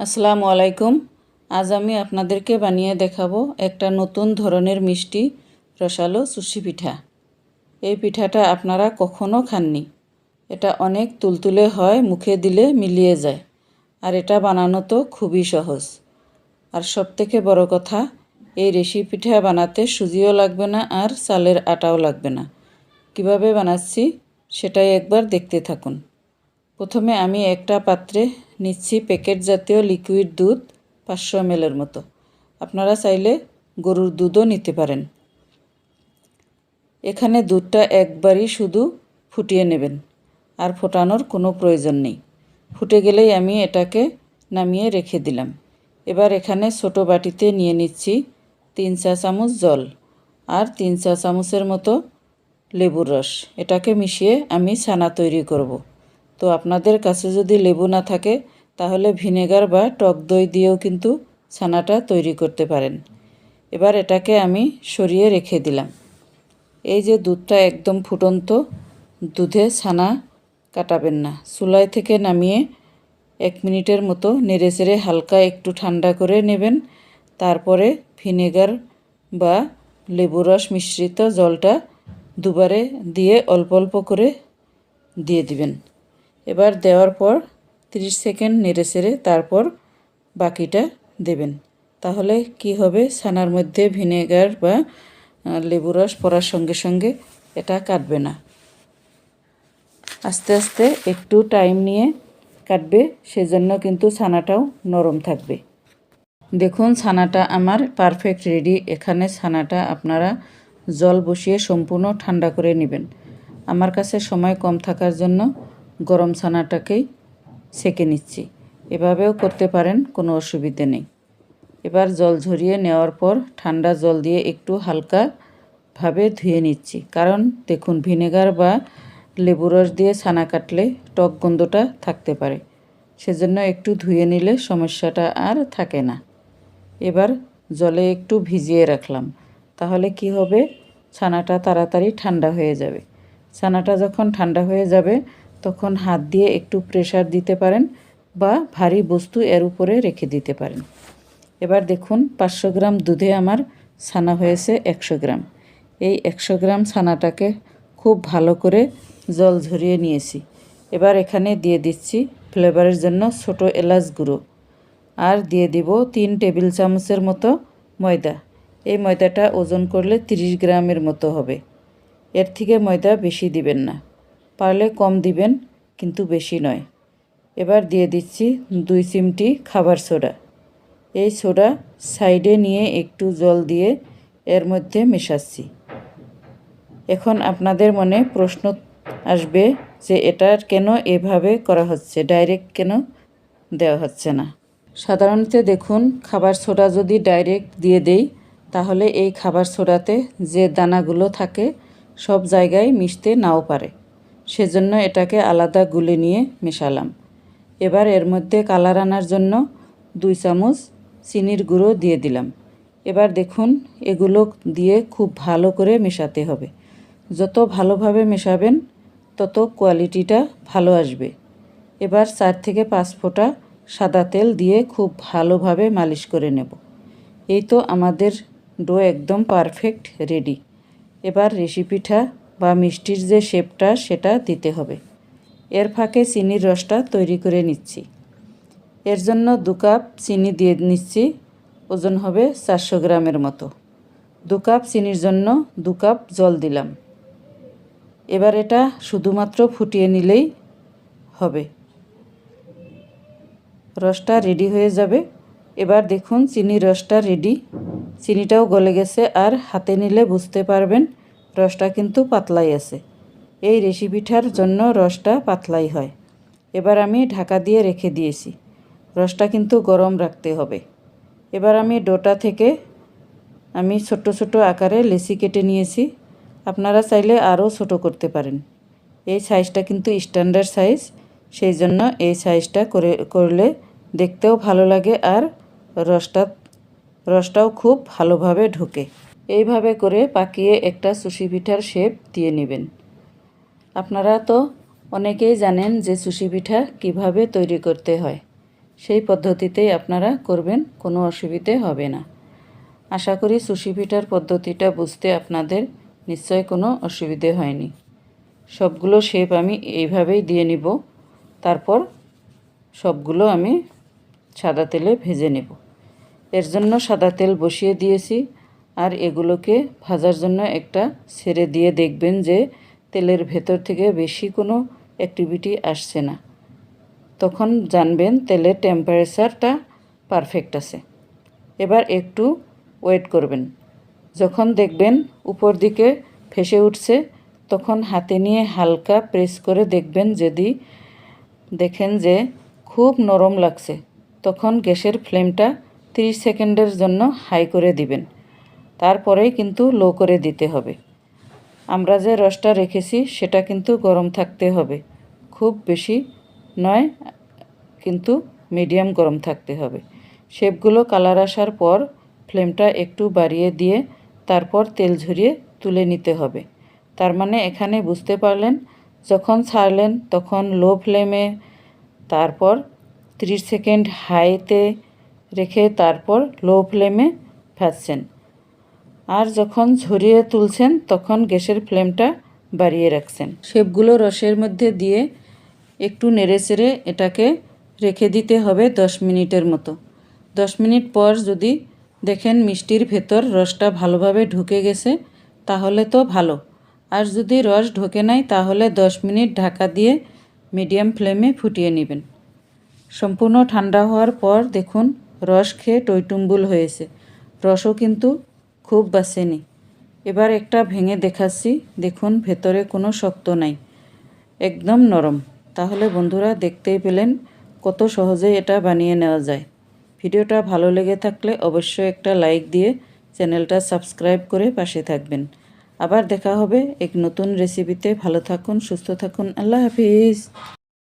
আসসালামু আলাইকুম। আজ আমি আপনাদেরকে বানিয়ে দেখাবো একটা নতুন ধরনের মিষ্টি রসালো সুশি পিঠা। এই পিঠাটা আপনারা কখনো খাননি। এটা অনেক তুলতুলে হয়, মুখে দিলে মিলিয়ে যায়। আর এটা বানানো তো খুবই সহজ। আর সবথেকে বড় কথা, এই রেসিপিটা বানাতে সুজিও লাগবে না আর চালের আটাও লাগবে না। কীভাবে বানাচ্ছি, সেটাই একবার দেখতে থাকুন। প্রথমে আমি একটা পাত্রে নিচ্ছি প্যাকেট জাতীয় লিকুইড দুধ পাঁচশো এমএলের মতো। আপনারা চাইলে গরুর দুধও নিতে পারেন। এখানে দুধটা একবারই শুধু ফুটিয়ে নেবেন, আর ফোটানোর কোনো প্রয়োজন নেই। ফুটে গেলেই আমি এটাকে নামিয়ে রেখে দিলাম। এবার এখানে ছোটো বাটিতে নিয়ে নিচ্ছি তিন চা চামচ জল আর তিন চা চামচের মতো লেবুর রস। এটাকে মিশিয়ে আমি ছানা তৈরি করব। তো আপনাদের কাছে যদি লেবু না থাকে, তাহলে ভিনেগার বা টক দই দিয়েও কিন্তু ছানাটা তৈরি করতে পারেন। এবার এটাকে আমি সরিয়ে রেখে দিলাম। এই যে দুধটা একদম ফুটন্ত, দুধে ছানা কাটাবেন না। চুলায় থেকে নামিয়ে এক মিনিটের মতো নেড়ে চেড়ে হালকা একটু ঠান্ডা করে নেবেন। তারপরে ভিনেগার বা লেবু রস মিশ্রিত জলটা দুবারে দিয়ে অল্প অল্প করে দিয়ে দিবেন। এবার দেওয়ার পর 30 সেকেন্ড নেড়ে চেড়ে তারপর বাকিটা দেবেন। তাহলে কি হবে? ছানার মধ্যে ভিনেগার বা লেবু রস পড়ার সঙ্গে সঙ্গে এটা কাটবে না। আস্তে আস্তে একটু টাইম নিয়ে কাটবে, সেজন্য কিন্তু ছানাটাও নরম থাকবে। দেখুন, ছানাটা আমার পারফেক্ট রেডি। এখানে ছানাটা আপনারা জল বসিয়ে সম্পূর্ণ ঠান্ডা করে নেবেন। আমার কাছে সময় কম থাকার জন্য গরম ছানাটাকেই সেকে নিচ্ছি। এভাবেও করতে পারেন, কোনো অসুবিধে নেই। এবার জল ঝরিয়ে নেওয়ার পর ঠান্ডা জল দিয়ে একটু হালকাভাবে ধুয়ে নিচ্ছি। কারণ দেখুন, ভিনেগার বা লেবু রস দিয়ে ছানা কাটলে টক গন্ধটা থাকতে পারে। সেজন্য একটু ধুয়ে নিলে সমস্যাটা আর থাকে না। এবার জলে একটু ভিজিয়ে রাখলাম। তাহলে কি হবে? ছানাটা তাড়াতাড়ি ঠান্ডা হয়ে যাবে। ছানাটা যখন ঠান্ডা হয়ে যাবে তখন হাত দিয়ে একটু প্রেশার দিতে পারেন বা ভারী বস্তু এর উপরে রেখে দিতে পারেন। এবার দেখুন পাঁচশো গ্রাম দুধে আমার ছানা হয়েছে একশো গ্রাম। এই একশো গ্রাম ছানাটাকে খুব ভালো করে জল ঝরিয়ে নিয়েছি। এবার এখানে দিয়ে দিচ্ছি ফ্লেভারের জন্য ছোট এলাচ গুঁড়ো। আর দিয়ে দিব তিন টেবিল চামচের মতো ময়দা। এই ময়দাটা ওজন করলে 30 গ্রামের মতো হবে। এর থেকে ময়দা বেশি দিবেন না। পারলে কম দিবেন, কিন্তু বেশি নয়। এবার দিয়ে দিচ্ছি দুই চিমটি খাবার সোডা। এই সোডা সাইডে নিয়ে একটু জল দিয়ে এর মধ্যে মেশাচ্ছি। এখন আপনাদের মনে প্রশ্ন আসবে যে এটার কেন এভাবে করা হচ্ছে, ডাইরেক্ট কেন দেওয়া হচ্ছে না? সাধারণত দেখুন, খাবার সোডা যদি ডাইরেক্ট দিয়ে দেই, তাহলে এই খাবার সোডাতে যে দানাগুলো থাকে, সব জায়গায় মিশতে নাও পারে। সেজন্য এটাকে আলাদা গুলে নিয়ে মেশালাম। এবার এর মধ্যে কালার আনার জন্য দুই চামচ চিনির গুঁড়ো দিয়ে দিলাম। এবার দেখুন, এগুলো দিয়ে খুব ভালো করে মেশাতে হবে। যত ভালোভাবে মেশাবেন, তত কোয়ালিটিটা ভালো আসবে। এবার চার থেকে পাঁচ ফোঁটা সাদা তেল দিয়ে খুব ভালোভাবে মালিশ করে নেব। এই তো আমাদের ডো একদম পারফেক্ট রেডি। এবার রেসিপিটা বা মিষ্টির যে শেপটা, সেটা দিতে হবে। এর ফাঁকে চিনির রসটা তৈরি করে নিচ্ছি। এর জন্য দু কাপ চিনি দিয়ে নিচ্ছি, ওজন হবে চারশো গ্রামের মতো। দু কাপ চিনির জন্য দু কাপ জল দিলাম। এবার এটা শুধুমাত্র ফুটিয়ে নিলেই হবে। রসটা রেডি হয়ে যাবে। এবার দেখুন চিনি রসটা রেডি। চিনিটাও গলে গেছে, আর হাতে নিলে বুঝতে পারবেন রসটা কিন্তু পাতলাই আছে। এই রেসিপিটার জন্য রসটা পাতলাই হয়। এবার আমি ঢাকা দিয়ে রেখে দিয়েছি। রসটা কিন্তু গরম রাখতে হবে। এবার আমি ডোটা থেকে আমি ছোট ছোট আকারে লেসি কেটে নিয়েছি। আপনারা চাইলে আরও ছোট করতে পারেন। এই সাইজটা কিন্তু স্ট্যান্ডার্ড সাইজ, সেই জন্য এই সাইজটা করে, করলে দেখতেও ভালো লাগে আর রসটা, রসটাও খুব ভালোভাবে ঢোকে। এইভাবে করে পাকিয়ে একটা সুশি পিঠার শেপ দিয়ে নেবেন। আপনারা তো অনেকেই জানেন যে সুশি পিঠা কীভাবে তৈরি করতে হয়। সেই পদ্ধতিতেই আপনারা করবেন, কোনো অসুবিধে হবে না। আশা করি সুশি পিঠার পদ্ধতিটা বুঝতে আপনাদের নিশ্চয় কোনো অসুবিধে হয়নি। সবগুলো শেপ আমি এইভাবেই দিয়ে নিব। তারপর সবগুলো আমি সাদা তেলে ভেজে নেব। এর জন্য সাদা তেল বসিয়ে দিয়েছি। আর এগুলোকে ভাজার জন্য একটা ছেড়ে দিয়ে দেখবেন যে তেলের ভেতর থেকে বেশি কোনো অ্যাক্টিভিটি আসছে না। তখন জানবেন তেলের টেম্পারেচারটা পারফেক্ট আছে। এবার একটু ওয়েট করবেন। যখন দেখবেন উপর দিকে ফেসে উঠছে, তখন হাতে নিয়ে হালকা প্রেস করে দেখবেন যদি দেখেন যে খুব নরম লাগছে, তখন গ্যাসের ফ্লেমটা 30 সেকেন্ডের জন্য হাই করে দিবেন। তারপরেই কিন্তু লো করে দিতে হবে। আমরা যে রসটা রেখেছি, সেটা কিন্তু গরম থাকতে হবে। খুব বেশি নয়, কিন্তু মিডিয়াম গরম থাকতে হবে। শেপগুলো কালার আসার পর ফ্লেমটা একটু বাড়িয়ে দিয়ে তারপর তেল ঝরিয়ে তুলে নিতে হবে। তার মানে এখানে বুঝতে পারলেন, যখন ছাড়লেন তখন লো ফ্লেমে তারপর 30 সেকেন্ড হাইতে রেখে তারপর লো ফ্লেমে ভাজছেন আর যখন ঝরিয়ে তুলছেন, তখন গ্যাসের ফ্লেমটা বাড়িয়ে রাখছেন। শেপগুলো রসের মধ্যে দিয়ে একটু নেড়ে চেড়ে এটাকে রেখে দিতে হবে দশ মিনিটের মতো। দশ মিনিট পর যদি দেখেন মিষ্টির ভেতর রসটা ভালোভাবে ঢুকে গেছে, তাহলে তো ভালো। আর যদি রস ঢোকে নাই, তাহলে দশ মিনিট ঢাকা দিয়ে মিডিয়াম ফ্লেমে ফুটিয়ে নেবেন। সম্পূর্ণ ঠান্ডা হওয়ার পর দেখুন, রস খেয়ে টইটুম্বুল হয়েছে। রসও কিন্তু খুব বাসেনি। এবার একটা ভেঙে দেখাচ্ছি, দেখুন ভেতরে কোনো শক্ত নাই। একদম নরম। তাহলে বন্ধুরা দেখতেই পেলেন কত সহজে এটা বানিয়ে নেওয়া যায়। ভিডিওটা ভালো লেগে থাকলে অবশ্যই একটা লাইক দিয়ে চ্যানেলটা সাবস্ক্রাইব করে পাশে থাকবেন। আবার দেখা হবে এক নতুন রেসিপিতে ভালো থাকুন, সুস্থ থাকুন। আল্লাহ হাফিজ।